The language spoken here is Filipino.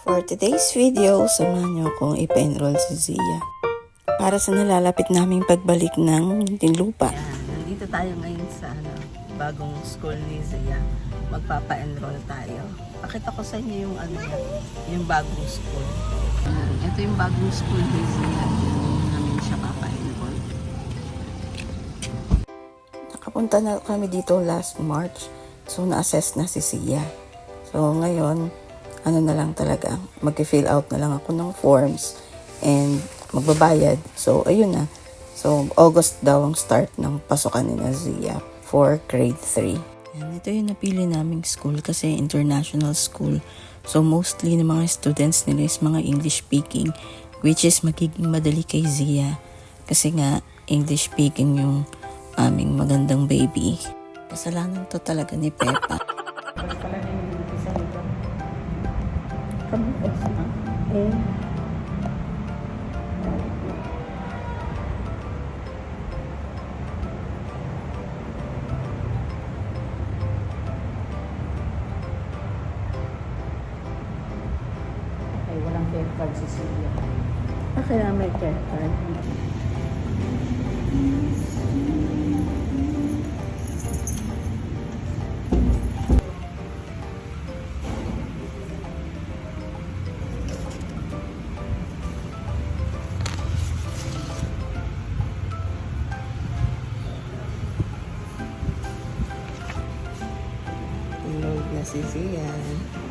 For today's video, samahan niyo akong ipa-enroll si Zia. Para sa nalalapit naming pagbalik ng. Yan, nandito tayo ngayon sa ano, bagong school ni Zia. Magpapa-enroll tayo. Pakita ko sa inyo yung ano yung bagong school. Ito yung bagong school ni Zia. Namin siya papa-enroll. Nakapunta na kami dito last March. So, na-assess na si Sia. So, ngayon, ano na lang talaga, mag-fill out na lang ako ng forms and magbabayad. So, ayun na. So, August daw ang start ng pasukan ni na Zia for grade 3. Yan, ito yung napili naming school kasi international school. So, mostly ng mga students nila is mga English speaking which is magiging madali kay Zia. Kasi nga, English speaking yung aming magandang baby. Kasalanan to talaga ni Peppa. Eh. Ay, walang credit card si Zia. Ah, kaya may credit card. na sisiyan.